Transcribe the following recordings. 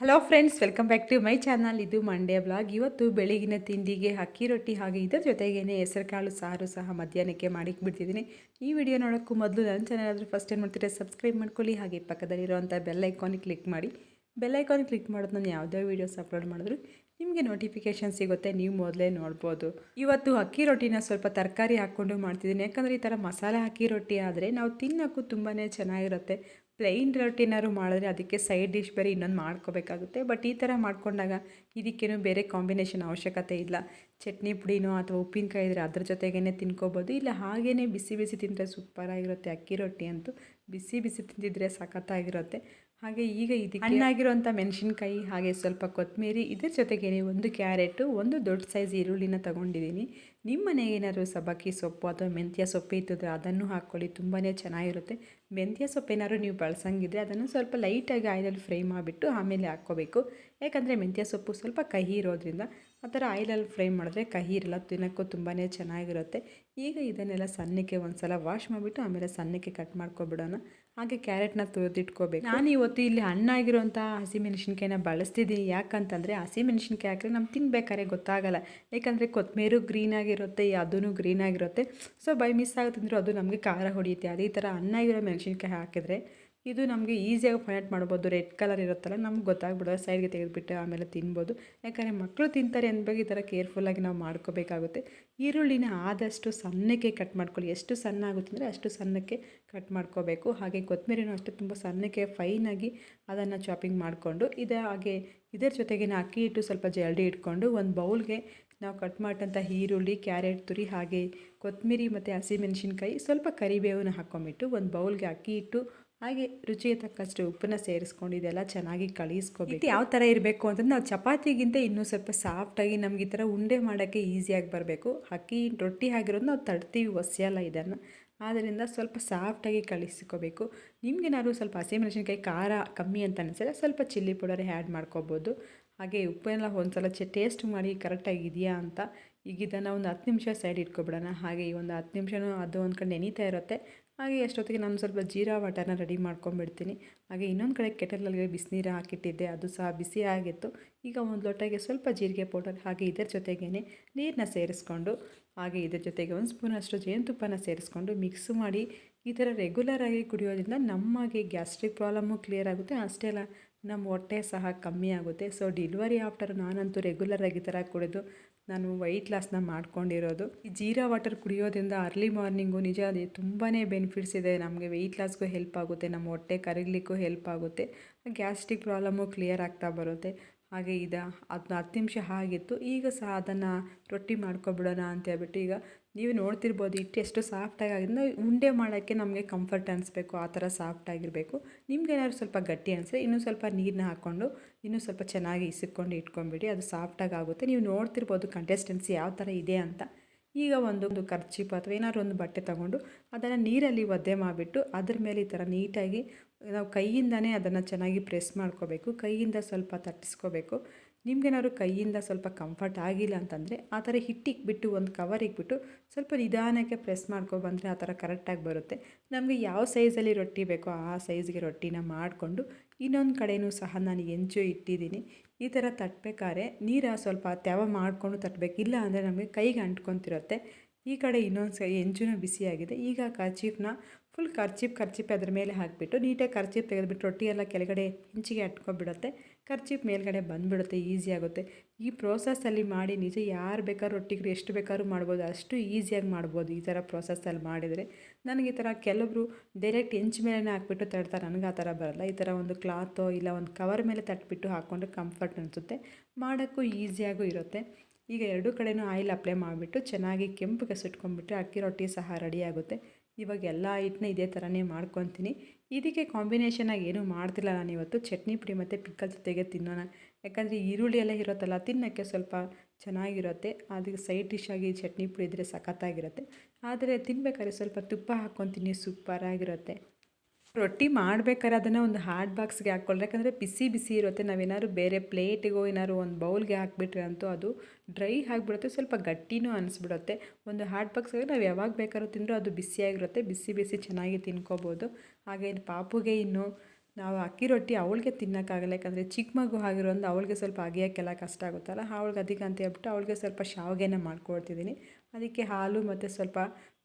Hello friends welcome back to my channel ಇದು Mandya blog ಇವತ್ತು ಬೆಳಗಿನ ತಿಂಡಿಗೆ ಅಕ್ಕಿ ರೊಟ್ಟಿ ಹಾಗೆ ಇದರ ಜೊತೆಗೇನೆ ಹೆಸರುಕಾಳು, ಸಾರು ಸಹ ಮಧ್ಯಾಹ್ನಕ್ಕೆ ಮಾಡಿಕ್ ಬಿಡ್ತಿದ್ದೀನಿ. ಈ ವಿಡಿಯೋ ನೋಡೋಕ್ಕೂ ಮೊದಲು ನನ್ನ ಚಾನಲ್ ಆದರೂ ಫಸ್ಟ್ ಏನು ಮಾಡ್ತೀರಾ ಸಬ್ಸ್ಕ್ರೈಬ್ ಮಾಡ್ಕೊಳ್ಳಿ. ಹಾಗೆ ಪಕ್ಕದಲ್ಲಿರುವಂಥ ಬೆಲ್ ಐಕಾನ್ ಕ್ಲಿಕ್ ಮಾಡಿ. ಬೆಲ್ ಐಕಾನ್ ಕ್ಲಿಕ್ ಮಾಡೋದು ನಾನು ಯಾವುದೇ ವೀಡಿಯೋಸ್ ಅಪ್ಲೋಡ್ ಮಾಡಿದ್ರು. ನಿಮಗೆ ನೋಟಿಫಿಕೇಷನ್ ಸಿಗುತ್ತೆ, ನೀವು ಮೊದಲೇ ನೋಡ್ಬೋದು. ಇವತ್ತು ಅಕ್ಕಿ ರೊಟ್ಟಿನ ಸ್ವಲ್ಪ ತರಕಾರಿ ಹಾಕ್ಕೊಂಡು ಮಾಡ್ತಿದ್ದೀನಿ. ಯಾಕಂದರೆ ಈ ಥರ ಮಸಾಲೆ ಅಕ್ಕಿ ರೊಟ್ಟಿ ಆದರೆ ನಾವು ತಿನ್ನೋಕ್ಕೂ ತುಂಬಾ ಚೆನ್ನಾಗಿರುತ್ತೆ. ಪ್ಲೈನ್ ರೊಟ್ಟಿನಾದ್ರು ಮಾಡಿದ್ರೆ ಅದಕ್ಕೆ ಸೈಡ್ ಡಿಶ್ ಬೇರೆ ಇನ್ನೊಂದು ಮಾಡ್ಕೋಬೇಕಾಗುತ್ತೆ. ಬಟ್ ಈ ಥರ ಮಾಡ್ಕೊಂಡಾಗ ಇದಕ್ಕೇನು ಬೇರೆ ಕಾಂಬಿನೇಷನ್ ಅವಶ್ಯಕತೆ ಇಲ್ಲ. ಚಟ್ನಿ ಪುಡಿನೋ ಅಥವಾ ಉಪ್ಪಿನಕಾಯಿ ಇದ್ದರೆ ಅದ್ರ ಜೊತೆಗೇ ತಿನ್ಕೋಬೋದು. ಇಲ್ಲ ಹಾಗೇ ಬಿಸಿ ಬಿಸಿ ತಿಂದರೆ ಸೂಪರಾಗಿರುತ್ತೆ. ಅಕ್ಕಿ ರೊಟ್ಟಿ ಅಂತೂ ಬಿಸಿ ಬಿಸಿ ತಿಂದಿದ್ರೆ ಸಖತ್ತಾಗಿರುತ್ತೆ. ಹಾಗೆ ಈಗ ಇದಕ್ಕೆ ಹಣ್ಣಾಗಿರುವಂಥ ಮೆಣಸಿನ್ಕಾಯಿ ಹಾಗೆ ಸ್ವಲ್ಪ ಕೊತ್ತಂಬರಿ, ಇದ್ರ ಜೊತೆಗೇನೆ ಒಂದು ಕ್ಯಾರೆಟು, ಒಂದು ದೊಡ್ಡ ಸೈಜ್ ಈರುಳ್ಳಿನ ತೊಗೊಂಡಿದ್ದೀನಿ. ನಿಮ್ಮ ಮನೆಗೆ ಏನಾದರೂ ಸಬ್ಬಕ್ಕಿ ಸೊಪ್ಪು ಅಥವಾ ಮೆಂತ್ಯ ಸೊಪ್ಪು ಇತ್ತಿದ್ರೆ ಅದನ್ನು ಹಾಕ್ಕೊಳ್ಳಿ ತುಂಬಾ ಚೆನ್ನಾಗಿರುತ್ತೆ. ಮೆಂತ್ಯ ಸೊಪ್ಪು ಏನಾದ್ರು ನೀವು ಬಳಸಂಗಿದ್ರೆ ಅದನ್ನು ಸ್ವಲ್ಪ ಲೈಟಾಗಿ ಆಯಿಲಲ್ಲಿ ಫ್ರೈ ಮಾಡಿಬಿಟ್ಟು ಆಮೇಲೆ ಹಾಕ್ಕೋಬೇಕು. ಯಾಕಂದರೆ ಮೆಂತ್ಯ ಸೊಪ್ಪು ಸ್ವಲ್ಪ ಕಹಿ ಇರೋದ್ರಿಂದ ಆ ಥರ ಆಯಿಲಲ್ಲಿ ಫ್ರೈ ಮಾಡಿದ್ರೆ ಕಹಿ ಇರಲ್ಲ, ತಿನ್ನೋಕ್ಕೂ ತುಂಬಾ ಚೆನ್ನಾಗಿರುತ್ತೆ. ಈಗ ಇದನ್ನೆಲ್ಲ ಸಣ್ಣಕ್ಕೆ ಒಂದು ಸಲ ವಾಶ್ ಮಾಡಿಬಿಟ್ಟು ಆಮೇಲೆ ಸಣ್ಣಕ್ಕೆ ಕಟ್ ಮಾಡ್ಕೊಬಿಡೋಣ. ಹಾಗೆ ಕ್ಯಾರೆಟ್ನ ತುರಿದಿಟ್ಕೋಬೇಕು ನಾನು ಇವತ್ತು ಇಲ್ಲಿ ಹಣ್ಣಾಗಿರುವಂಥ ಹಸಿಮೆಣಸಿನ್ಕಾಯಿನ ಬಳಸ್ತಿದ್ದೀನಿ. ಯಾಕಂತಂದರೆ ಹಸಿಮೆಣಸಿನ್ಕಾಯಿ ಹಾಕಿದ್ರೆ ನಮ್ಗೆ ತಿನ್ಬೇಕಾದ್ರೆ ಗೊತ್ತಾಗಲ್ಲ. ಯಾಕಂದರೆ ಕೊತ್ತಂಬರಿ ಗ್ರೀನ್ ಆಗಿರುತ್ತೆ ಅದೂ ಗ್ರೀನ್ ಆಗಿರುತ್ತೆ. ಸೊ, ಬೈ ಮಿಸ್ ಆಗುತ್ತಂದ್ರೆ ಅದು ನಮಗೆ ಖಾರ ಹೊಡಿಯುತ್ತೆ. ಅದೇ ಥರ ಹಣ್ಣಾಗಿರೋ ಮೆಣಸಿನ್ಕಾಯಿ ಹಾಕಿದ್ರೆ ಇದು ನಮಗೆ ಈಸಿಯಾಗಿ ಫೈಂಡ್ ಮಾಡ್ಬೋದು. ರೆಡ್ ಕಲರ್ ಇರುತ್ತಲ್ಲ, ನಮ್ಗೆ ಗೊತ್ತಾಗ್ಬಿಡೋದು ಸೈಡ್ಗೆ ತೆಗೆದುಬಿಟ್ಟು ಆಮೇಲೆ ತಿನ್ಬೋದು. ಯಾಕಂದರೆ ಮಕ್ಕಳು ತಿಂತಾರೆ ಅಂದಾಗ ಈ ಥರ ಕೇರ್ಫುಲ್ಲಾಗಿ ನಾವು ಮಾಡ್ಕೋಬೇಕಾಗುತ್ತೆ. ಈರುಳ್ಳಿನ ಆದಷ್ಟು ಸಣ್ಣಕ್ಕೆ ಕಟ್ ಮಾಡ್ಕೊಳ್ಳಿ. ಎಷ್ಟು ಸಣ್ಣ ಆಗುತ್ತೆ ಅಂದರೆ ಅಷ್ಟು ಸಣ್ಣಕ್ಕೆ ಕಟ್ ಮಾಡ್ಕೋಬೇಕು. ಹಾಗೆ ಕೊತ್ತಂಬರಿನೂ ಅಷ್ಟು ತುಂಬ ಸಣ್ಣಕ್ಕೆ ಫೈನಾಗಿ ಅದನ್ನು ಚಾಪಿಂಗ್ ಮಾಡಿಕೊಂಡು, ಇದು ಹಾಗೆ ಇದರ ಜೊತೆಗೆ ಅಕ್ಕಿ ಹಿಟ್ಟು ಸ್ವಲ್ಪ ಜಲ್ಡಿ ಇಟ್ಕೊಂಡು ಒಂದು ಬೌಲ್ಗೆ ನಾವು ಕಟ್ ಮಾಡಿದಂಥ ಈರುಳ್ಳಿ, ಕ್ಯಾರೆಟ್, ತುರಿ ಹಾಗೆ ಕೊತ್ತಂಬರಿ ಮತ್ತು ಹಸಿಮೆಣಸಿನ್ಕಾಯಿ ಸ್ವಲ್ಪ ಕರಿಬೇವನ್ನ ಹಾಕ್ಕೊಂಬಿಟ್ಟು ಒಂದು ಬೌಲ್ಗೆ ಅಕ್ಕಿ ಇಟ್ಟು ಹಾಗೆ ರುಚಿಗೆ ತಕ್ಕಷ್ಟು ಉಪ್ಪನ್ನ ಸೇರಿಸ್ಕೊಂಡು ಇದೆಲ್ಲ ಚೆನ್ನಾಗಿ ಕಳಿಸ್ಕೋಬೇಕು. ಯಾವ ಥರ ಇರಬೇಕು ಅಂತಂದ್ರೆ ನಾವು ಚಪಾತಿಗಿಂತ ಇನ್ನೂ ಸ್ವಲ್ಪ ಸಾಫ್ಟಾಗಿ ನಮ್ಗೆ ಈ ಥರ ಉಂಡೆ ಮಾಡೋಕ್ಕೆ ಈಸಿಯಾಗಿ ಬರಬೇಕು. ಅಕ್ಕಿ ರೊಟ್ಟಿ ಆಗಿರೋದು ನಾವು ತಡ್ತೀವಿ ಒಸೆಯಲ್ಲ ಇದನ್ನು. ಆದ್ದರಿಂದ ಸ್ವಲ್ಪ ಸಾಫ್ಟಾಗಿ ಕಳಿಸ್ಕೋಬೇಕು. ನಿಮಗೇನಾದ್ರು ಸ್ವಲ್ಪ ಹಸಿಮೆಣಸಿನ್ಕಾಯಿ ಖಾರ ಕಮ್ಮಿ ಅಂತ ಅನಿಸಿದ್ರೆ ಸ್ವಲ್ಪ ಚಿಲ್ಲಿ ಪೌಡರ್ ಆ್ಯಡ್ ಮಾಡ್ಕೋಬೋದು. ಹಾಗೆ ಉಪ್ಪೆಲ್ಲ ಒಂದು ಸಲ ಚೆ ಟೇಸ್ಟ್ ಮಾಡಿ ಕರೆಕ್ಟಾಗಿ ಇದೆಯಾ ಅಂತ ಈಗ ಇದನ್ನು ಒಂದು ಹತ್ತು ನಿಮಿಷ ಸೈಡ್ ಇಟ್ಕೊಬಿಡೋಣ. ಹಾಗೆ ಈ ಒಂದು ಹತ್ತು ನಿಮಿಷನೂ ಅದು ಒಂದು ಕಡೆ ನೆನೀತಾ ಇರುತ್ತೆ. ಹಾಗೆ ಅಷ್ಟೊತ್ತಿಗೆ ನಾನು ಸ್ವಲ್ಪ ಜೀರಾ ವಾಟರ್ನ ರೆಡಿ ಮಾಡ್ಕೊಂಬಿಡ್ತೀನಿ. ಹಾಗೆ ಇನ್ನೊಂದು ಕಡೆ ಕೆಟಲಲ್ಲಿ ಬಿಸಿನೀರು ಹಾಕಿಟ್ಟಿದ್ದೆ, ಅದು ಸಹ ಬಿಸಿ ಆಗಿತ್ತು. ಈಗ ಒಂದು ಲೋಟಕ್ಕೆ ಸ್ವಲ್ಪ ಜೀರಿಗೆ ಪೌಡರ್, ಹಾಗೆ ಇದರ ಜೊತೆಗೇ ನೀರನ್ನ ಸೇರಿಸ್ಕೊಂಡು, ಹಾಗೆ ಇದರ ಜೊತೆಗೆ ಒಂದು ಸ್ಪೂನಷ್ಟು ಜೇನುತುಪ್ಪನ ಸೇರಿಸ್ಕೊಂಡು ಮಿಕ್ಸ್ ಮಾಡಿ ಈ ಥರ ರೆಗ್ಯುಲರಾಗಿ ಕುಡಿಯೋದ್ರಿಂದ ನಮಗೆ ಗ್ಯಾಸ್ಟ್ರಿಕ್ ಪ್ರಾಬ್ಲಮ್ಮು ಕ್ಲಿಯರ್ ಆಗುತ್ತೆ. ಅಷ್ಟೇ ಅಲ್ಲ ನಮ್ಮ ಹೊಟ್ಟೆ ಸಹ ಕಮ್ಮಿ ಆಗುತ್ತೆ. ಸೊ ಡಿಲ್ವರಿ ಆಫ್ಟರ್ ನಾನಂತೂ ರೆಗ್ಯುಲರಾಗಿ ಈ ಥರ ಕುಡಿದು ನಾನು ವೈಟ್ ಲಾಸ್ನ ಮಾಡ್ಕೊಂಡಿರೋದು. ಈ ಜೀರಾ ವಾಟರ್ ಕುಡಿಯೋದ್ರಿಂದ ಅರ್ಲಿ ಮಾರ್ನಿಂಗು ನಿಜ ಅದೇ ತುಂಬಾ ಬೆನಿಫಿಟ್ಸ್ ಇದೆ. ನಮಗೆ ವೆಯ್ಟ್ ಲಾಸ್ಗೂ ಹೆಲ್ಪ್ ಆಗುತ್ತೆ. ನಮ್ಮ ಹೊಟ್ಟೆ ಕರಗಲಿಕ್ಕೂ ಹೆಲ್ಪ್ ಆಗುತ್ತೆ. ಗ್ಯಾಸ್ಟ್ರಿಕ್ ಪ್ರಾಬ್ಲಮ್ಮು ಕ್ಲಿಯರ್ ಆಗ್ತಾ ಬರುತ್ತೆ. ಹಾಗೆ ಇದು. ಅದನ್ನ ಹತ್ತು ನಿಮಿಷ ಆಗಿತ್ತು. ಈಗ ಸಹ ಅದನ್ನು ರೊಟ್ಟಿ ಮಾಡ್ಕೊಬಿಡೋಣ ಅಂತ ಹೇಳ್ಬಿಟ್ಟು ಈಗ ನೀವು ನೋಡ್ತಿರ್ಬೋದು ಇಟ್ಟು ಎಷ್ಟು ಸಾಫ್ಟಾಗಿ ಆಗಿದೆ ಉಂಡೆ ಮಾಡೋಕ್ಕೆ ನಮಗೆ ಕಂಫರ್ಟ್ ಅನಿಸ್ಬೇಕು. ಆ ಥರ ಸಾಫ್ಟಾಗಿರಬೇಕು ನಿಮ್ಗೇನಾದ್ರು ಸ್ವಲ್ಪ ಗಟ್ಟಿ ಅನಿಸಿದ್ರೆ ಇನ್ನೂ ಸ್ವಲ್ಪ ನೀರನ್ನ ಹಾಕ್ಕೊಂಡು, ಇನ್ನೂ ಸ್ವಲ್ಪ ಚೆನ್ನಾಗಿ ಇಸಿಕೊಂಡು ಇಟ್ಕೊಂಬಿಡಿ ಅದು ಸಾಫ್ಟಾಗಿ ಆಗುತ್ತೆ. ನೀವು ನೋಡ್ತಿರ್ಬೋದು ಕಂಟೆಸ್ಟೆನ್ಸಿ ಯಾವ ಥರ ಇದೆ ಅಂತ. ಈಗ ಒಂದೊಂದು ಖರ್ಚೀಪ್ ಅಥವಾ ಏನಾದ್ರು ಒಂದು ಬಟ್ಟೆ ತಗೊಂಡು ಅದನ್ನು ನೀರಲ್ಲಿ ಒದ್ದೆ ಮಾಡಿಬಿಟ್ಟು ಅದ್ರ ಮೇಲೆ ಈ ಥರ ನೀಟಾಗಿ ನಾವು ಕೈಯಿಂದನೇ ಅದನ್ನು ಚೆನ್ನಾಗಿ ಪ್ರೆಸ್ ಮಾಡ್ಕೋಬೇಕು, ಕೈಯಿಂದ ಸ್ವಲ್ಪ ತಟ್ಟಿಸ್ಕೋಬೇಕು. ನಿಮ್ಗೇನಾದ್ರು ಕೈಯಿಂದ ಸ್ವಲ್ಪ ಕಂಫರ್ಟ್ ಆಗಿಲ್ಲ ಅಂತಂದರೆ ಆ ಥರ ಹಿಟ್ಟಿಕ್ಬಿಟ್ಟು ಒಂದು ಕವರ್ ಇಕ್ಬಿಟ್ಟು ಸ್ವಲ್ಪ ನಿಧಾನಕ್ಕೆ ಪ್ರೆಸ್ ಮಾಡ್ಕೊಬಂದರೆ ಆ ಥರ ಕರೆಕ್ಟಾಗಿ ಬರುತ್ತೆ. ನಮಗೆ ಯಾವ ಸೈಜಲ್ಲಿ ರೊಟ್ಟಿ ಬೇಕೋ ಆ ಸೈಜ್ಗೆ ರೊಟ್ಟಿನ ಮಾಡಿಕೊಂಡು ಇನ್ನೊಂದು ಕಡೆಯೂ ಸಹ ನಾನು ಹೆಂಚು ಇಟ್ಟಿದ್ದೀನಿ. ಈ ಥರ ತಟ್ಟಬೇಕಾದ್ರೆ ನೀರು ಸ್ವಲ್ಪ ತ್ಯಾವ ಮಾಡಿಕೊಂಡು ತಟ್ಟಬೇಕು ಇಲ್ಲ ಅಂದರೆ ನಮಗೆ ಕೈಗೆ ಅಂಟ್ಕೊತಿರುತ್ತೆ. ಈ ಕಡೆ ಇನ್ನೊಂದು ಸೈ ಹೆಂಚುನೂ ಬಿಸಿಯಾಗಿದೆ. ಈಗ ಕರ್ಚೀಫ್ನ ಫುಲ್ ಕರ್ಚೀಪ್ ಕರ್ಚೀಪ್ ಅದ್ರ ಮೇಲೆ ಹಾಕಿಬಿಟ್ಟು ನೀಟಾಗಿ ಕರ್ಚೀಪ್ ತೆಗೆದುಬಿಟ್ಟು ರೊಟ್ಟಿ ಎಲ್ಲ ಕೆಳಗಡೆ ಹೆಂಚಿಗೆ ಅಟ್ಕೊಂಡ್ಬಿಡುತ್ತೆ ಕರ್ಚೀಪ್ ಮೇಲ್ಗಡೆ ಬಂದುಬಿಡುತ್ತೆ, ಈಸಿ ಆಗುತ್ತೆ. ಈ ಪ್ರೋಸೆಸ್ಸಲ್ಲಿ ಮಾಡಿ ನಿಜ ಯಾರು ಬೇಕಾದ್ರೂ ರೊಟ್ಟಿಗೆ ಎಷ್ಟು ಬೇಕಾದ್ರೂ ಮಾಡ್ಬೋದು, ಅಷ್ಟು ಈಸಿಯಾಗಿ ಮಾಡ್ಬೋದು ಈ ಥರ ಪ್ರೋಸೆಸ್ಸಲ್ಲಿ ಮಾಡಿದರೆ. ನನಗೆ ಈ ಥರ ಕೆಲವರು ಡೈರೆಕ್ಟ್ ಹೆಂಚು ಮೇಲೆ ಹಾಕ್ಬಿಟ್ಟು ತಡ್ತಾರೆ ನನಗೆ ಆ ಥರ ಬರಲ್ಲ. ಈ ಥರ ಒಂದು ಕ್ಲಾತೋ ಇಲ್ಲ ಒಂದು ಕವರ್ ಮೇಲೆ ತಟ್ಬಿಟ್ಟು ಹಾಕ್ಕೊಂಡ್ರೆ ಕಂಫರ್ಟ್ ಅನಿಸುತ್ತೆ. ಮಾಡೋಕ್ಕೂ ಈಸಿಯಾಗೂ ಇರುತ್ತೆ. ಈಗ ಎರಡೂ ಕಡೆಯೂ ಆಯಿಲ್ ಅಪ್ಲೈ ಮಾಡಿಬಿಟ್ಟು ಚೆನ್ನಾಗಿ ಕೆಂಪು ಸುಟ್ಕೊಂಡ್ಬಿಟ್ರೆ ಅಕ್ಕಿ ರೊಟ್ಟಿ ಸಹ ರೆಡಿ ಆಗುತ್ತೆ. ಇವಾಗ ಎಲ್ಲ ಹಿಟ್ಟನ್ನ ಇದೇ ಥರನೇ ಮಾಡ್ಕೊತೀನಿ. ಇದಕ್ಕೆ ಕಾಂಬಿನೇಷನಾಗಿ ಏನೂ ಮಾಡ್ತಿಲ್ಲ ನಾನು ಇವತ್ತು. ಚಟ್ನಿ ಪುಡಿ ಮತ್ತು ಪಿಕ್ಕಲ್ ಜೊತೆಗೆ ತಿನ್ನೋಣ. ಯಾಕಂದರೆ ಈರುಳ್ಳಿ ಎಲ್ಲ ಇರುತ್ತಲ್ಲ, ತಿನ್ನೋಕ್ಕೆ ಸ್ವಲ್ಪ ಚೆನ್ನಾಗಿರುತ್ತೆ. ಅದಕ್ಕೆ ಸೈಡ್ ಡಿಶ್ ಆಗಿ ಚಟ್ನಿ ಪುಡಿ ಇದ್ದರೆ ಸಖತ್ತಾಗಿರುತ್ತೆ. ಆದರೆ ತಿನ್ಬೇಕಾದ್ರೆ ಸ್ವಲ್ಪ ತುಪ್ಪ ಹಾಕ್ಕೊತೀನಿ, ಸೂಪರಾಗಿರುತ್ತೆ. ರೊಟ್ಟಿ ಮಾಡಬೇಕಾದ್ರೆ ಅದನ್ನು ಒಂದು ಹಾರ್ಡ್ ಬಾಕ್ಸ್ಗೆ ಹಾಕ್ಕೊಳ್ಳಿ ಯಾಕಂದರೆ ಬಿಸಿ ಬಿಸಿ ಇರುತ್ತೆ. ನಾವೇನಾದ್ರು ಬೇರೆ ಪ್ಲೇಟಿಗೋ ಏನಾದ್ರು ಒಂದು ಬೌಲ್ಗೆ ಹಾಕ್ಬಿಟ್ರೆ ಅಂತೂ ಅದು ಡ್ರೈ ಆಗಿಬಿಡುತ್ತೆ. ಸ್ವಲ್ಪ ಗಟ್ಟಿನೂ ಅನಿಸ್ಬಿಡುತ್ತೆ. ಒಂದು ಹಾಟ್ ಬಾಕ್ಸ್ಗೆ ನಾವು ಯಾವಾಗ ಬೇಕಾದ್ರೂ ತಿಂದರೂ ಅದು ಬಿಸಿಯಾಗಿರುತ್ತೆ. ಬಿಸಿ ಬಿಸಿ ಚೆನ್ನಾಗಿ ತಿನ್ಕೋಬೋದು. ಹಾಗೆ ಪಾಪುಗೆ ಇನ್ನು ನಾವು ಅಕ್ಕಿ ರೊಟ್ಟಿ ಅವಳಿಗೆ ತಿನ್ನೋಕ್ಕಾಗಲ್ಲ. ಯಾಕಂದರೆ ಚಿಕ್ಕ ಮಗು ಆಗಿರೋದು ಅವಳಿಗೆ ಸ್ವಲ್ಪ ಅಗಿಯೋಕ್ಕೆಲ್ಲ ಕಷ್ಟ ಆಗುತ್ತಲ್ಲ. ಅವಳಿಗೆ ಅದಕ್ಕೆ ಅಂತ ಹೇಳ್ಬಿಟ್ಟು ಅವಳಿಗೆ ಸ್ವಲ್ಪ ಶಾವಿಗೆನ ಮಾಡ್ಕೊಡ್ತಿದ್ದೀನಿ ಅದಕ್ಕೆ ಹಾಲು ಮತ್ತು ಸ್ವಲ್ಪ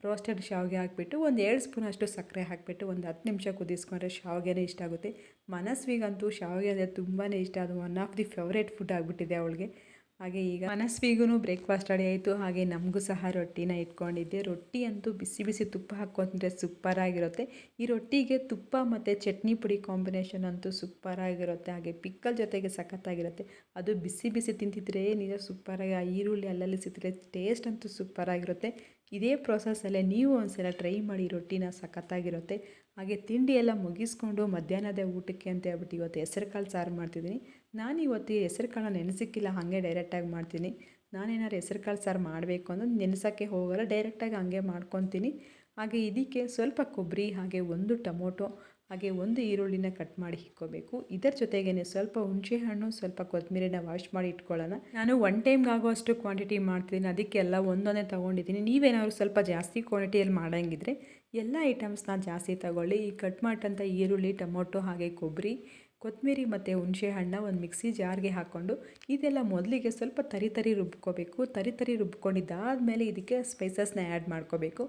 ರೋಸ್ಟೆಡ್ ಶಾವಿಗೆ ಹಾಕಿಬಿಟ್ಟು ಒಂದು ಎರಡು ಸ್ಪೂನ್ ಅಷ್ಟು ಸಕ್ಕರೆ ಹಾಕಿಬಿಟ್ಟು ಒಂದು ಹತ್ತು ನಿಮಿಷ ಕುದಿಸ್ಕೊಂಡ್ರೆ ಶಾವಿಗೆನೇ ಇಷ್ಟ ಆಗುತ್ತೆ. ಮನಸ್ವಿಗಂತೂ ಶಾವಿಗೆ ಅಂದರೆ ತುಂಬಾ ಇಷ್ಟ. ಅದು one of the favourite food ಆಗಿಬಿಟ್ಟಿದೆ ಅವಳಿಗೆ. ಹಾಗೆ ಈಗ ಮನಸ್ವಿಗೂ ಬ್ರೇಕ್ಫಾಸ್ಟ್ ರೆಡಿ ಆಯಿತು. ಹಾಗೆ ನಮಗೂ ಸಹ ರೊಟ್ಟಿನ ಇಟ್ಕೊಂಡಿದ್ದೆ. ರೊಟ್ಟಿ ಅಂತೂ ಬಿಸಿ ಬಿಸಿ ತುಪ್ಪ ಹಾಕ್ಕೊಂಡ್ರೆ ಸೂಪರಾಗಿರುತ್ತೆ ಈ ರೊಟ್ಟಿಗೆ ತುಪ್ಪ ಮತ್ತು ಚಟ್ನಿ ಪುಡಿ ಕಾಂಬಿನೇಷನ್ ಅಂತೂ ಸೂಪರಾಗಿರುತ್ತೆ ಹಾಗೆ ಪಿಕ್ಕಲ್ ಜೊತೆಗೆ ಸಖತ್ತಾಗಿರುತ್ತೆ. ಅದು ಬಿಸಿ ಬಿಸಿ ತಿಂತಿದ್ರೆ ನಿಜ ಸೂಪರಾಗಿ ಆ ಈರುಳ್ಳಿ ಅಲ್ಲಲ್ಲಿ ಸಿಕ್ಕಿದ್ರೆ ಟೇಸ್ಟ್ ಅಂತೂ ಸೂಪರಾಗಿರುತ್ತೆ ಇದೇ ಪ್ರೊಸೆಸ್ಸಲ್ಲೇ ನೀವು ಒಂದ್ಸಲ ಟ್ರೈ ಮಾಡಿ ರೊಟ್ಟಿನ ಸಖತ್ತಾಗಿರುತ್ತೆ. ಹಾಗೆ ತಿಂಡಿ ಎಲ್ಲ ಮುಗಿಸ್ಕೊಂಡು ಮಧ್ಯಾಹ್ನದ ಊಟಕ್ಕೆ ಅಂತ ಹೇಳ್ಬಿಟ್ಟು ಇವತ್ತು ಹೆಸರು ಕಾಳು ಸಾರು ಮಾಡ್ತಿದ್ದೀನಿ. ನಾನು ಇವತ್ತು ಹೆಸರು ನೆನೆಸಿಕ್ಕಿಲ್ಲ, ಹಾಗೆ ಡೈರೆಕ್ಟಾಗಿ ಮಾಡ್ತೀನಿ. ನಾನೇನಾದ್ರು ಹೆಸರು ಕಾಳು ಸಾರು ಮಾಡಬೇಕು ಅಂದ್ರೆ ನೆನೆಸೋಕ್ಕೆ ಹೋಗಲ್ಲ ಡೈರೆಕ್ಟಾಗಿ ಹಾಗೆ ಮಾಡ್ಕೊತೀನಿ. ಹಾಗೆ ಇದಕ್ಕೆ ಸ್ವಲ್ಪ ಕೊಬ್ಬರಿ, ಹಾಗೆ ಒಂದು ಟೊಮೊಟೊ ಹಾಗೆ ಒಂದು ಈರುಳ್ಳಿನ ಕಟ್ ಮಾಡಿ ಇಕ್ಕೋಬೇಕು ಇದರ ಜೊತೆಗೇನೆ ಸ್ವಲ್ಪ ಹುಣಸೆ ಹಣ್ಣು, ಸ್ವಲ್ಪ ಕೊತ್ತಂಬರಿನ ವಾಶ್ ಮಾಡಿ ಇಟ್ಕೊಳ್ಳೋಣ. ನಾನು ಒನ್ ಟೈಮ್ಗೆ ಆಗೋಷ್ಟು ಕ್ವಾಂಟಿಟಿ ಮಾಡ್ತಿದ್ದೀನಿ. ಅದಕ್ಕೆಲ್ಲ ಒಂದೊಂದೇ ತೊಗೊಂಡಿದ್ದೀನಿ. ನೀವೇನಾದ್ರು ಸ್ವಲ್ಪ ಜಾಸ್ತಿ ಕ್ವಾಂಟಿಟಿಯಲ್ಲಿ ಮಾಡೋಂಗಿದ್ರೆ ಎಲ್ಲ ಐಟಮ್ಸ್ನ ಜಾಸ್ತಿ ತಗೊಳ್ಳಿ. ಈ ಕಟ್ ಮಾಡಿದಂಥ ಈರುಳ್ಳಿ, ಟೊಮೊಟೊ ಹಾಗೆ ಕೊಬ್ಬರಿ ಕೊತ್ತಂಬರಿ ಮತ್ತು ಹುಣಸೆ ಹಣ್ಣು ಒಂದು ಮಿಕ್ಸಿ ಜಾರ್ಗೆ ಹಾಕ್ಕೊಂಡು ಇದೆಲ್ಲ ಮೊದಲಿಗೆ ಸ್ವಲ್ಪ ತರಿ ತರಿ ರುಬ್ಕೋಬೇಕು. ತರಿ ತರಿ ರುಬ್ಕೊಂಡಿದ್ದಾದಮೇಲೆ ಇದಕ್ಕೆ ಸ್ಪೈಸಸ್ನ ಆ್ಯಡ್ ಮಾಡ್ಕೋಬೇಕು.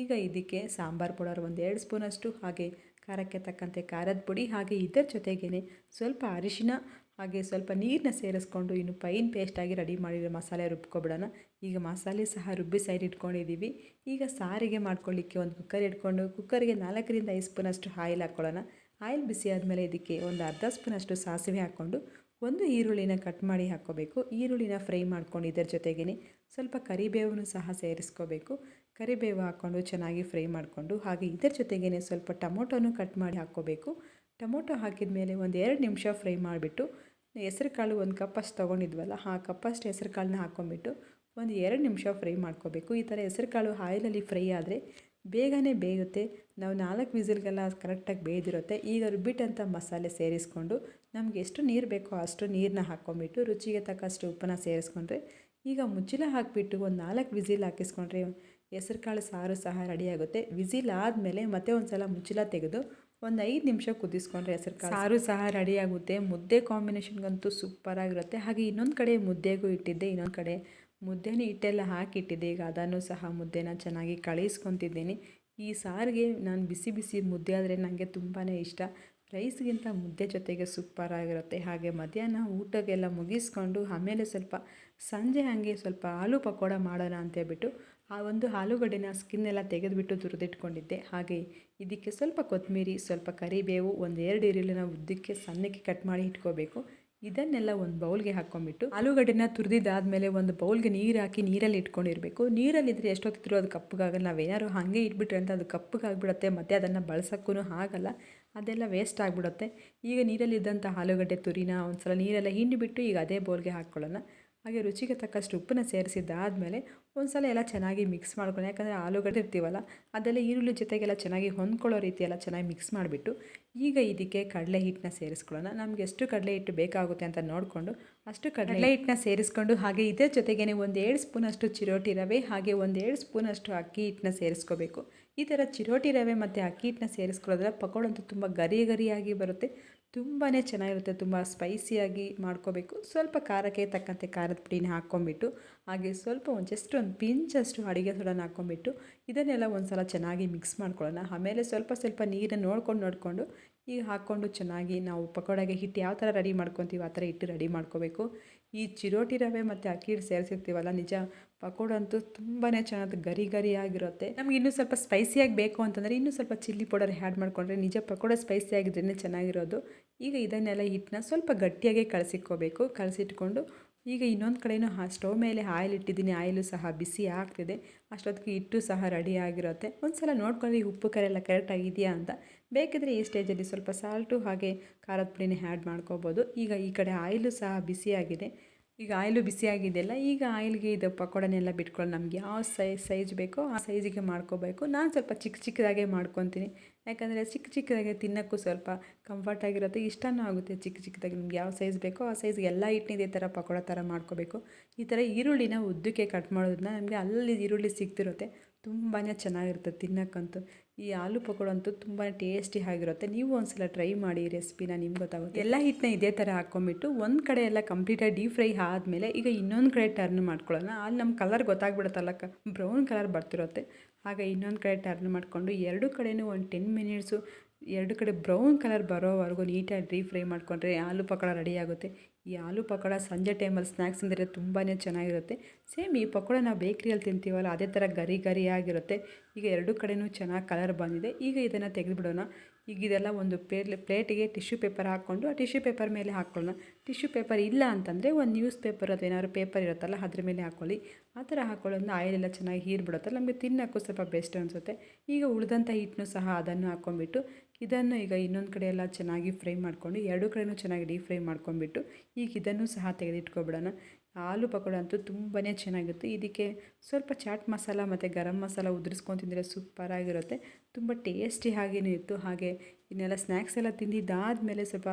ಈಗ ಇದಕ್ಕೆ ಸಾಂಬಾರು ಪೌಡರ್ ಒಂದು ಎರಡು ಸ್ಪೂನಷ್ಟು ಹಾಗೆ ಖಾರಕ್ಕೆ ತಕ್ಕಂತೆ ಖಾರದ ಪುಡಿ ಹಾಗೆ ಇದರ ಜೊತೆಗೇ ಸ್ವಲ್ಪ ಅರಿಶಿನ ಹಾಗೆ ಸ್ವಲ್ಪ ನೀರನ್ನ ಸೇರಿಸ್ಕೊಂಡು ಇನ್ನು ಪೈನ್ ಪೇಸ್ಟಾಗಿ ರೆಡಿ ಮಾಡಿರೋ ಮಸಾಲೆ ರುಬ್ಕೊಬಿಡೋಣ. ಈಗ ಮಸಾಲೆ ಸಹ ರುಬ್ಬಿ ಸೈಡ್ ಇಟ್ಕೊಂಡಿದ್ದೀವಿ. ಈಗ ಸಾರಿಗೆ ಮಾಡ್ಕೊಳ್ಳಿಕ್ಕೆ ಒಂದು ಕುಕ್ಕರ್ ಇಟ್ಕೊಂಡು ಕುಕ್ಕರ್ಗೆ ನಾಲ್ಕರಿಂದ ಐದು ಸ್ಪೂನಷ್ಟು ಆಯಿಲ್ ಹಾಕ್ಕೊಳ್ಳೋಣ. ಆಯಿಲ್ ಬಿಸಿ ಆದಮೇಲೆ ಇದಕ್ಕೆ ಒಂದು ಅರ್ಧ ಸ್ಪೂನಷ್ಟು ಸಾಸಿವೆ ಹಾಕ್ಕೊಂಡು ಒಂದು ಈರುಳ್ಳಿನ ಕಟ್ ಮಾಡಿ ಹಾಕ್ಕೋಬೇಕು. ಈರುಳ್ಳಿನ ಫ್ರೈ ಮಾಡ್ಕೊಂಡು ಇದರ ಜೊತೆಗೇ ಸ್ವಲ್ಪ ಕರಿಬೇವನ್ನು ಸಹ ಸೇರಿಸ್ಕೋಬೇಕು. ಕರಿಬೇವು ಹಾಕ್ಕೊಂಡು ಚೆನ್ನಾಗಿ ಫ್ರೈ ಮಾಡಿಕೊಂಡು ಹಾಗೆ ಇದರ ಜೊತೆಗೇ ಸ್ವಲ್ಪ ಟೊಮೊಟೊನು ಕಟ್ ಮಾಡಿ ಹಾಕ್ಕೋಬೇಕು. ಟೊಮೊಟೊ ಹಾಕಿದ ಮೇಲೆ ಒಂದು ಎರಡು ನಿಮಿಷ ಫ್ರೈ ಮಾಡಿಬಿಟ್ಟು ಹೆಸ್ರು ಕಾಳು ಒಂದು ಕಪ್ಪಷ್ಟು ತೊಗೊಂಡಿದ್ವಲ್ಲ, ಆ ಕಪ್ಪಷ್ಟು ಹೆಸ್ರು ಕಾಳನ್ನ ಹಾಕ್ಕೊಂಬಿಟ್ಟು ಒಂದು ಎರಡು ನಿಮಿಷ ಫ್ರೈ ಮಾಡ್ಕೋಬೇಕು. ಈ ಥರ ಹೆಸ್ರು ಕಾಳು ಆಯಿಲಲ್ಲಿ ಫ್ರೈ ಆದರೆ ಬೇಗನೆ ಬೇಯುತ್ತೆ. ನಾವು ನಾಲ್ಕು ವಿಸಿಲ್ಗೆಲ್ಲ ಕರೆಕ್ಟಾಗಿ ಬೇಯ್ದಿರುತ್ತೆ. ಈಗ ರುಬ್ಬಿಟ್ಟಂಥ ಮಸಾಲೆ ಸೇರಿಸ್ಕೊಂಡು ನಮ್ಗೆ ಎಷ್ಟು ನೀರು ಬೇಕೋ ಅಷ್ಟು ನೀರನ್ನ ಹಾಕ್ಕೊಂಬಿಟ್ಟು ರುಚಿಗೆ ತಕ್ಕಷ್ಟು ಉಪ್ಪನ್ನ ಸೇರಿಸ್ಕೊಂಡ್ರೆ ಈಗ ಮುಚ್ಚಳ ಹಾಕಿಬಿಟ್ಟು ಒಂದು ನಾಲ್ಕು ವಿಸಿಲ್ ಹಾಕಿಸ್ಕೊಂಡ್ರೆ ಹೆಸ್ರು ಕಾಳು ಸಾರು ಸಹ ರೆಡಿಯಾಗುತ್ತೆ. ವಿಸಿಲ್ ಆದಮೇಲೆ ಮತ್ತೆ ಒಂದು ಸಲ ಮುಚ್ಚಲ ತೆಗೆದು ಒಂದು ಐದು ನಿಮಿಷ ಕುದಿಸ್ಕೊಂಡ್ರೆ ಹೆಸರು ಕಾಳು ಸಾರು ಸಹ ರೆಡಿಯಾಗುತ್ತೆ. ಮುದ್ದೆ ಕಾಂಬಿನೇಷನ್ಗಂತೂ ಸೂಪರಾಗಿರುತ್ತೆ ಹಾಗೆ ಇನ್ನೊಂದು ಕಡೆ ಮುದ್ದೆಗೂ ಇಟ್ಟಿದ್ದೆ, ಇನ್ನೊಂದು ಕಡೆ ಮುದ್ದೆನೇ ಹಿಟ್ಟೆಲ್ಲ ಹಾಕಿಟ್ಟಿದ್ದೆ. ಈಗ ಅದನ್ನು ಸಹ ಮುದ್ದೆನ ಚೆನ್ನಾಗಿ ಕಳಿಸ್ಕೊತಿದ್ದೀನಿ. ಈ ಸಾರಿಗೆ ನಾನು ಬಿಸಿ ಬಿಸಿ ಮುದ್ದೆ ಆದರೆ ನನಗೆ ತುಂಬಾ ಇಷ್ಟ. ರೈಸ್ಗಿಂತ ಮುದ್ದೆ ಜೊತೆಗೆ ಸೂಪರಾಗಿರುತ್ತೆ ಹಾಗೆ ಮಧ್ಯಾಹ್ನ ಊಟಕ್ಕೆಲ್ಲ ಮುಗಿಸ್ಕೊಂಡು ಆಮೇಲೆ ಸ್ವಲ್ಪ ಸಂಜೆ ಹಾಗೆ ಸ್ವಲ್ಪ ಆಲೂ ಪಕೋಡ ಮಾಡೋಣ ಅಂತೇಳ್ಬಿಟ್ಟು ಆ ಒಂದು ಆಲೂಗಡ್ಡೆನ ಸ್ಕಿನ್ನೆಲ್ಲ ತೆಗೆದುಬಿಟ್ಟು ತುರಿದಿಟ್ಕೊಂಡಿದ್ದೆ. ಹಾಗೆ ಇದಕ್ಕೆ ಸ್ವಲ್ಪ ಕೊತ್ತಂಬರಿ ಸ್ವಲ್ಪ ಕರಿಬೇವು, ಒಂದು ಎರಡು ಈರುಳ್ಳಿನ ಉದ್ದಕ್ಕೆ ಸಣ್ಣಕ್ಕೆ ಕಟ್ ಮಾಡಿ ಇಟ್ಕೋಬೇಕು. ಇದನ್ನೆಲ್ಲ ಒಂದು ಬೌಲ್ಗೆ ಹಾಕ್ಕೊಂಡ್ಬಿಟ್ಟು ಆಲೂಗಡ್ಡೆನ ತುರಿದಿದ್ದಾದಮೇಲೆ ಒಂದು ಬೌಲ್ಗೆ ನೀರು ಹಾಕಿ ನೀರಲ್ಲಿ ಇಟ್ಕೊಂಡಿರಬೇಕು. ನೀರಲ್ಲಿದ್ದರೆ ಎಷ್ಟೊತ್ತಿದ್ರು ಅದು ಕಪ್ಪಗಾಗಲ್ಲ. ನಾವೇನಾದ್ರು ಹಾಗೆ ಇಟ್ಬಿಟ್ರೆ ಅಂತ ಅದು ಕಪ್ಪಗಾಗ್ಬಿಡುತ್ತೆ. ಮತ್ತು ಅದನ್ನು ಬಳಸೋಕ್ಕೂ ಆಗಲ್ಲ. ಅದೆಲ್ಲ ವೇಸ್ಟ್ ಆಗಿಬಿಡುತ್ತೆ. ಈಗ ನೀರಲ್ಲಿದ್ದಂಥ ಆಲೂಗಡ್ಡೆ ತುರಿನ ಒಂದು ಸಲ ನೀರೆಲ್ಲ ಹಿಂಡಿಬಿಟ್ಟು ಈಗ ಅದೇ ಬೌಲ್ಗೆ ಹಾಕ್ಕೊಳ್ಳೋಣ. ಹಾಗೆ ರುಚಿಗೆ ತಕ್ಕಷ್ಟು ಉಪ್ಪನ್ನ ಸೇರಿಸಿದ್ದಾದಮೇಲೆ ಒಂದು ಸಲ ಎಲ್ಲ ಚೆನ್ನಾಗಿ ಮಿಕ್ಸ್ ಮಾಡ್ಕೊಂಡು ಯಾಕಂದರೆ ಆಲೂಗಡ್ಡೆ ಇರ್ತೀವಲ್ಲ ಅದೆಲ್ಲ ಈರುಳ್ಳಿ ಜೊತೆಗೆಲ್ಲ ಚೆನ್ನಾಗಿ ಹೊಂದ್ಕೊಳ್ಳೋ ರೀತಿ ಎಲ್ಲ ಚೆನ್ನಾಗಿ ಮಿಕ್ಸ್ ಮಾಡಿಬಿಟ್ಟು ಈಗ ಇದಕ್ಕೆ ಕಡಲೆ ಹಿಟ್ಟನ್ನ ಸೇರಿಸ್ಕೊಳ್ಳೋಣ. ನಮಗೆ ಎಷ್ಟು ಕಡಲೆ ಹಿಟ್ಟು ಬೇಕಾಗುತ್ತೆ ಅಂತ ನೋಡಿಕೊಂಡು ಅಷ್ಟು ಕಡಲೆ ಹಿಟ್ಟನ್ನ ಸೇರಿಸ್ಕೊಂಡು ಹಾಗೆ ಇದರ ಜೊತೆಗೇ ಒಂದು ಏಳು ಸ್ಪೂನಷ್ಟು ಚಿರೋಟಿ ರವೆ ಹಾಗೆ ಒಂದು ಏಳು ಸ್ಪೂನಷ್ಟು ಅಕ್ಕಿ ಹಿಟ್ಟನ್ನ ಸೇರಿಸ್ಕೋಬೇಕು. ಈ ಥರ ಚಿರೋಟಿ ರವೆ ಮತ್ತು ಅಕ್ಕಿ ಹಿಟ್ಟನ್ನ ಸೇರಿಸ್ಕೊಳ್ಳೋದ್ರೆ ಪಕೋಡಂತೂ ತುಂಬ ಗರಿ ಗರಿಯಾಗಿ ಬರುತ್ತೆ. ತುಂಬಾ ಚೆನ್ನಾಗಿರುತ್ತೆ, ತುಂಬ ಸ್ಪೈಸಿಯಾಗಿ ಮಾಡ್ಕೋಬೇಕು. ಸ್ವಲ್ಪ ಖಾರಕ್ಕೆ ತಕ್ಕಂತೆ ಖಾರದ ಪುಡಿನ ಹಾಕ್ಕೊಂಬಿಟ್ಟು ಹಾಗೆ ಸ್ವಲ್ಪ ಒಂದು ಜಸ್ಟ್ ಒಂದು ಪಿಂಚಷ್ಟು ಅಡುಗೆ ಸೋಡನ ಹಾಕ್ಕೊಂಬಿಟ್ಟು ಇದನ್ನೆಲ್ಲ ಒಂದು ಸಲ ಚೆನ್ನಾಗಿ ಮಿಕ್ಸ್ ಮಾಡ್ಕೊಳ್ಳೋಣ. ಆಮೇಲೆ ಸ್ವಲ್ಪ ಸ್ವಲ್ಪ ನೀರನ್ನು ನೋಡ್ಕೊಂಡು, ನೋಡಿಕೊಂಡು ಈಗ ಹಾಕ್ಕೊಂಡು ಚೆನ್ನಾಗಿ ನಾವು ಪಕೋಡಾಗೆ ಹಿಟ್ಟು ಯಾವ ಥರ ರೆಡಿ ಮಾಡ್ಕೊತೀವಿ ಆ ಥರ ಹಿಟ್ಟು ರೆಡಿ ಮಾಡ್ಕೋಬೇಕು. ಈ ಚಿರೋಟಿ ರವೆ ಮತ್ತು ಅಕ್ಕಿ ಹಿಟ್ಟು ಸೇರಿಸಿರ್ತೀವಲ್ಲ, ನಿಜ ಪಕೋಡ ಅಂತೂ ತುಂಬಾ ಚೆನ್ನಾಗಿ ಗರಿ ಗರಿಯಾಗಿರುತ್ತೆ. ನಮ್ಗೆ ಇನ್ನೂ ಸ್ವಲ್ಪ ಸ್ಪೈಸಿಯಾಗಿ ಬೇಕು ಅಂತಂದರೆ ಇನ್ನೂ ಸ್ವಲ್ಪ ಚಿಲ್ಲಿ ಪೌಡರ್ ಆ್ಯಡ್ ಮಾಡಿಕೊಂಡ್ರೆ ನಿಜ ಪಕೋಡ ಸ್ಪೈಸಿಯಾಗಿದ್ರೇ ಚೆನ್ನಾಗಿರೋದು. ಈಗ ಇದನ್ನೆಲ್ಲ ಹಿಟ್ಟನ್ನ ಸ್ವಲ್ಪ ಗಟ್ಟಿಯಾಗಿ ಕಲಸಿಕ್ಕೋಬೇಕು ಕಲಸಿಟ್ಕೊಂಡು ಈಗ ಇನ್ನೊಂದು ಕಡೆಯೂ ಆ ಸ್ಟವ್ ಮೇಲೆ ಆಯಿಲ್ ಇಟ್ಟಿದ್ದೀನಿ ಆಯಿಲು ಸಹ ಬಿಸಿ ಆಗ್ತಿದೆ. ಅಷ್ಟೊತ್ತಿಗೆ ಇಟ್ಟು ಸಹ ರೆಡಿ ಆಗಿರುತ್ತೆ. ಒಂದು ಸಲ ನೋಡ್ಕೊಂಡು ಉಪ್ಪು ಕರೆಲ್ಲ ಕರೆಕ್ಟಾಗಿದೆಯಾ ಅಂತ. ಬೇಕಿದ್ರೆ ಈ ಸ್ಟೇಜಲ್ಲಿ ಸ್ವಲ್ಪ ಸಾಲ್ಟು ಹಾಗೆ ಖಾರದ ಪುಡಿನೇ ಆ್ಯಡ್ ಮಾಡ್ಕೋಬೋದು. ಈಗ ಈ ಕಡೆ ಆಯಿಲು ಸಹ ಬಿಸಿಯಾಗಿದೆ. ಈಗ ಆಯಿಲು ಬಿಸಿಯಾಗಿದೆಯಲ್ಲ ಈಗ ಆಯಿಲ್ಗೆ ಇದು ಪಕೋಡನೆಲ್ಲ ಬಿಟ್ಕೊಳ್ಳಿ. ನಮ್ಗೆ ಯಾವ ಸೈಜ್ ಸೈಜ್ ಬೇಕೋ ಆ ಸೈಜಿಗೆ ಮಾಡ್ಕೋಬೇಕು. ನಾನು ಸ್ವಲ್ಪ ಚಿಕ್ಕ ಚಿಕ್ಕದಾಗೆ ಮಾಡ್ಕೊತೀನಿ. ಯಾಕಂದರೆ ಚಿಕ್ಕ ಚಿಕ್ಕದಾಗೆ ತಿನ್ನೋಕ್ಕೂ ಸ್ವಲ್ಪ ಕಂಫರ್ಟ್ ಆಗಿರುತ್ತೆ, ಇಷ್ಟನೂ ಆಗುತ್ತೆ ಚಿಕ್ಕ ಚಿಕ್ಕದಾಗಿ. ನಿಮ್ಗೆ ಯಾವ ಸೈಜ್ ಬೇಕೋ ಆ ಸೈಜ್ಗೆ ಎಲ್ಲ ಹಿಟ್ಟನ್ನ ಇದೇ ಥರ ಪಕೋಡ ಥರ ಮಾಡ್ಕೋಬೇಕು. ಈ ಥರ ಈರುಳ್ಳಿನ ಉದ್ದಕ್ಕೆ ಕಟ್ ಮಾಡೋದನ್ನ ನಮಗೆ ಅಲ್ಲಿ ಈರುಳ್ಳಿ ಸಿಗ್ತಿರುತ್ತೆ. ತುಂಬಾ ಚೆನ್ನಾಗಿರುತ್ತೆ ತಿನ್ನೋಕ್ಕಂತೂ. ಈ ಆಲೂ ಪಕೋಡ ಅಂತೂ ತುಂಬಾ ಟೇಸ್ಟಿ ಆಗಿರುತ್ತೆ. ನೀವು ಒಂದ್ಸಲ ಟ್ರೈ ಮಾಡಿ ರೆಸಿಪಿನ ನಿಮ್ಗೆ ಗೊತ್ತಾಗುತ್ತೆ. ಎಲ್ಲ ಹಿಟ್ಟನ್ನ ಇದೇ ಥರ ಹಾಕ್ಕೊಂಬಿಟ್ಟು ಒಂದು ಕಡೆ ಎಲ್ಲ ಕಂಪ್ಲೀಟಾಗಿ ಡೀಪ್ ಫ್ರೈ ಆದಮೇಲೆ ಈಗ ಇನ್ನೊಂದು ಕಡೆ ಟರ್ನ್ ಮಾಡ್ಕೊಳ್ಳೋಣ. ಅಲ್ಲಿ ನಮ್ಮ ಕಲರ್ ಗೊತ್ತಾಗ್ಬಿಡುತ್ತಲ್ಲ ಕ ಬ್ರೌನ್ ಕಲರ್ ಬರ್ತಿರುತ್ತೆ. ಆಗ ಇನ್ನೊಂದು ಕಡೆ ಟರ್ನ್ ಮಾಡಿಕೊಂಡು ಎರಡು ಕಡೆನೂ ಒಂದು ಟೆನ್ ಮಿನಿಟ್ಸು ಎರಡು ಕಡೆ ಬ್ರೌನ್ ಕಲರ್ ಬರೋವರೆಗೂ ನೀಟಾಗಿ ಡೀಪ್ ಫ್ರೈ ಮಾಡಿಕೊಂಡ್ರೆ ಆಲೂ ಪಕೋಡ ರೆಡಿ ಆಗುತ್ತೆ. ಈ ಆಲೂ ಪಕೋಡ ಸಂಜೆ ಟೈಮಲ್ಲಿ ಸ್ನ್ಯಾಕ್ಸ್ ಅಂದರೆ ತುಂಬಾ ಚೆನ್ನಾಗಿರುತ್ತೆ. ಸೇಮ್ ಈ ಪಕೋಡ ನಾವು ಬೇಕ್ರಿಯಲ್ಲಿ ತಿಂತೀವಲ್ಲ, ಅದೇ ಥರ ಗರಿ ಗರಿ ಆಗಿರುತ್ತೆ ಈಗ ಎರಡು ಕಡೆಯೂ ಚೆನ್ನಾಗಿ ಕಲರ್ ಬಂದಿದೆ. ಈಗ ಇದನ್ನು ತೆಗೆದುಬಿಡೋಣ. ಈಗ ಇದೆಲ್ಲ ಒಂದು ಪ್ಲೇಟ್ ಪ್ಲೇಟಿಗೆ ಟಿಶ್ಯೂ ಪೇಪರ್ ಹಾಕ್ಕೊಂಡು, ಆ ಟಿಶ್ಯೂ ಪೇಪರ್ ಮೇಲೆ ಹಾಕ್ಕೊಳ್ಳೋಣ. ಟಿಶ್ಯೂ ಪೇಪರ್ ಇಲ್ಲ ಅಂತಂದರೆ ಒಂದು ನ್ಯೂಸ್ ಪೇಪರ್ ಅಥವಾ ಏನಾದ್ರು ಪೇಪರ್ ಇರುತ್ತಲ್ಲ, ಅದ್ರ ಮೇಲೆ ಹಾಕ್ಕೊಳ್ಳಿ ಆ ಥರ ಹಾಕ್ಕೊಳ್ಳೋದ್ರಿಂದ ಆಯಿಲೆಲ್ಲ ಚೆನ್ನಾಗಿ ಹೀರ್ಬಿಡುತ್ತಲ್ಲ ನಮಗೆ ತಿನ್ನೋಕ್ಕೂ ಸ್ವಲ್ಪ ಬೆಸ್ಟ್ ಅನಿಸುತ್ತೆ. ಈಗ ಉಳಿದಂಥ ಹಿಟ್ಟನ್ನು ಸಹ ಅದನ್ನು ಹಾಕ್ಕೊಂಬಿಟ್ಟು ಇದನ್ನು ಈಗ ಇನ್ನೊಂದು ಕಡೆ ಎಲ್ಲ ಚೆನ್ನಾಗಿ ಫ್ರೈ ಮಾಡಿಕೊಂಡು, ಎರಡು ಕಡೆಯೂ ಚೆನ್ನಾಗಿ ಡೀಪ್ ಫ್ರೈ ಮಾಡ್ಕೊಂಡ್ಬಿಟ್ಟು, ಈಗ ಇದನ್ನು ಸಹ ತೆಗೆದಿಟ್ಕೊಬಿಡೋಣ. ಆಲೂ ಪಕೋಡ ಅಂತೂ ತುಂಬಾ ಚೆನ್ನಾಗಿತ್ತು ಇದಕ್ಕೆ ಸ್ವಲ್ಪ ಚಾಟ್ ಮಸಾಲ ಮತ್ತು ಗರಂ ಮಸಾಲ ಉದುರಿಸ್ಕೊಂಡು ತಿಂದರೆ ಸೂಪರಾಗಿರುತ್ತೆ. ತುಂಬ ಟೇಸ್ಟಿ ಹಾಗೇನೂ ಇತ್ತು. ಹಾಗೆ ಇನ್ನೆಲ್ಲ ಸ್ನ್ಯಾಕ್ಸ್ ಎಲ್ಲ ತಿಂದಿದ್ದಾದಮೇಲೆ ಸ್ವಲ್ಪ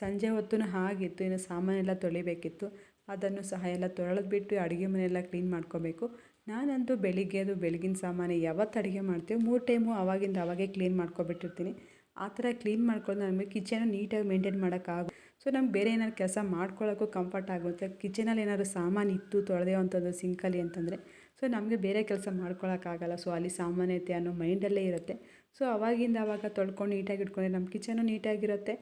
ಸಂಜೆ ಹೊತ್ತು ಹಾಗಿತ್ತು ಇನ್ನು ಸಾಮಾನೆಲ್ಲ ತೊಳಿಬೇಕಿತ್ತು. ಅದನ್ನು ಸಹ ಎಲ್ಲ ತೊಳೆದ್ಬಿಟ್ಟು ಅಡುಗೆ ಮನೆಯೆಲ್ಲ ಕ್ಲೀನ್ ಮಾಡ್ಕೋಬೇಕು. ನಾನಂತೂ ಬೆಳಿಗ್ಗೆ ಅದು ಬೆಳಗಿನ ಸಾಮಾನು ಯಾವತ್ತು ಅಡುಗೆ ಮಾಡ್ತೀವಿ, ಮೂರು ಟೈಮು ಅವಾಗಿಂದ ಅವಾಗೇ ಕ್ಲೀನ್ ಮಾಡ್ಕೊಬಿಟ್ಟಿರ್ತೀನಿ. ಆ ಥರ ಕ್ಲೀನ್ ಮಾಡ್ಕೊಂಡು ನಮಗೆ ಕಿಚನ್ ನೀಟಾಗಿ ಮೇಂಟೈನ್ ಮಾಡೋಕ್ಕಾಗ ಸೊ ನಮ್ಗೆ ಬೇರೆ ಏನಾದ್ರು ಕೆಲಸ ಮಾಡ್ಕೊಳ್ಳೋಕ್ಕೂ ಕಂಫರ್ಟ್ ಆಗುತ್ತೆ. ಕಿಚನಲ್ಲಿ ಏನಾದ್ರು ಸಾಮಾನು ಇತ್ತು ತೊಳೆದೇ ಅಂಥದ್ದು ಸಿಂಕಲ್ಲಿ ಅಂತಂದರೆ, ಸೊ ನಮಗೆ ಬೇರೆ ಕೆಲಸ ಮಾಡ್ಕೊಳ್ಳೋಕ್ಕಾಗಲ್ಲ. ಸೊ ಅಲ್ಲಿ ಸಾಮಾನ್ಯತೆ ಅನ್ನೋ ಮೈಂಡಲ್ಲೇ ಇರುತ್ತೆ. ಸೊ ಅವಾಗಿಂದ ಅವಾಗ ತೊಳ್ಕೊಂಡು ನೀಟಾಗಿ ಇಟ್ಕೊಂಡ್ರೆ ನಮ್ಮ ಕಿಚನು ನೀಟಾಗಿರುತ್ತೆ.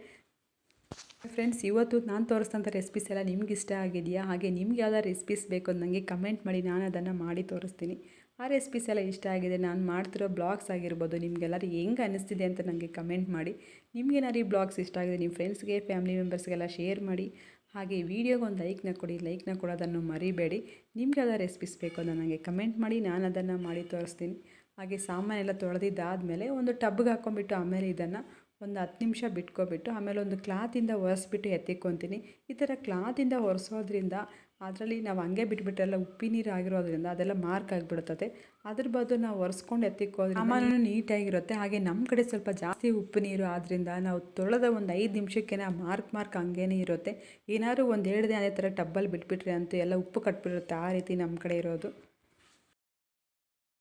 ಫ್ರೆಂಡ್ಸ್ ಇವತ್ತು ನಾನು ತೋರಿಸ್ತಂಥ ರೆಸಿಪೀಸ್ ಎಲ್ಲ ನಿಮ್ಗೆ ಇಷ್ಟ ಆಗಿದೆಯಾ? ಹಾಗೆ ನಿಮ್ಗೆ ಯಾವ್ದಾರು ರೆಸಿಪೀಸ್ ಬೇಕು ಅಂತ ನನಗೆ ಕಮೆಂಟ್ ಮಾಡಿ, ನಾನು ಅದನ್ನು ಮಾಡಿ ತೋರಿಸ್ತೀನಿ. ಆ ರೆಸಿಪೀಸ್ ಎಲ್ಲ ಇಷ್ಟ ಆಗಿದೆ. ನಾನು ಮಾಡ್ತಿರೋ ಬ್ಲಾಗ್ಸ್ ಆಗಿರ್ಬೋದು, ನಿಮಗೆಲ್ಲರೂ ಹೆಂಗೆ ಅನ್ನಿಸ್ತಿದೆ ಅಂತ ನನಗೆ ಕಮೆಂಟ್ ಮಾಡಿ. ನಿಮ್ಗೇನಾದ್ರು ಈ ಬ್ಲಾಗ್ಸ್ ಇಷ್ಟ ಆಗಿದೆ ನಿಮ್ಮ ಫ್ರೆಂಡ್ಸ್ಗೆ ಫ್ಯಾಮಿಲಿ ಮೆಂಬರ್ಸ್ಗೆಲ್ಲ ಶೇರ್ ಮಾಡಿ. ಹಾಗೆ ವಿಡಿಯೋಗೆ ಒಂದು ಲೈಕ್ನ ಕೊಡಿ. ಲೈಕ್ನ ಕೊಡೋದನ್ನು ಮರಿಬೇಡಿ. ನಿಮ್ಗೆ ಯಾವ್ದಾರು ರೆಸಿಪೀಸ್ ಬೇಕು ಅಂತ ನನಗೆ ಕಮೆಂಟ್ ಮಾಡಿ, ನಾನು ಅದನ್ನು ಮಾಡಿ ತೋರಿಸ್ತೀನಿ. ಹಾಗೆ ಸಾಮಾನೆಲ್ಲ ತೊಳೆದಿದ್ದಾದಮೇಲೆ ಒಂದು ಟಬ್ಗೆ ಹಾಕ್ಕೊಂಬಿಟ್ಟು ಆಮೇಲೆ ಇದನ್ನು ಒಂದು ಹತ್ತು ನಿಮಿಷ ಬಿಟ್ಕೊಬಿಟ್ಟು ಆಮೇಲೆ ಒಂದು ಕ್ಲಾತಿಂದ ಒರೆಸ್ಬಿಟ್ಟು ಎತ್ತಿಕ್ಕೊತೀನಿ ಈ ಥರ ಕ್ಲಾತಿಂದ ಒರೆಸೋದ್ರಿಂದ ಅದರಲ್ಲಿ ನಾವು ಹಂಗೆ ಬಿಟ್ಬಿಟ್ಟೆಲ್ಲ ಉಪ್ಪಿ ನೀರು ಆಗಿರೋದ್ರಿಂದ ಅದೆಲ್ಲ ಮಾರ್ಕ್ ಆಗಿಬಿಡುತ್ತದೆ ಅದ್ರ ಬದಲು ನಾವು ಒರೆಸ್ಕೊಂಡು ಎತ್ತಿಕ್ಕೋದ್ರೆ ಸಾಮಾನು ನೀಟಾಗಿರುತ್ತೆ. ಹಾಗೆ ನಮ್ಮ ಕಡೆ ಸ್ವಲ್ಪ ಜಾಸ್ತಿ ಉಪ್ಪು ನೀರು ಆದ್ದರಿಂದ ನಾವು ತೊಳೆದ ಒಂದು ಐದು ನಿಮಿಷಕ್ಕೆ ಮಾರ್ಕ್ ಮಾರ್ಕ್ ಹಂಗೇನೆ ಇರುತ್ತೆ. ಏನಾದ್ರು ಒಂದು ಹೇಳಿದೆ ಅದೇ ಥರ ಟಬ್ಬಲ್ಲಿ ಬಿಟ್ಬಿಟ್ರೆ ಅಂತೂ ಎಲ್ಲ ಉಪ್ಪು ಕಟ್ಬಿಡುತ್ತೆ ಆ ರೀತಿ ನಮ್ಮ ಕಡೆ ಇರೋದು.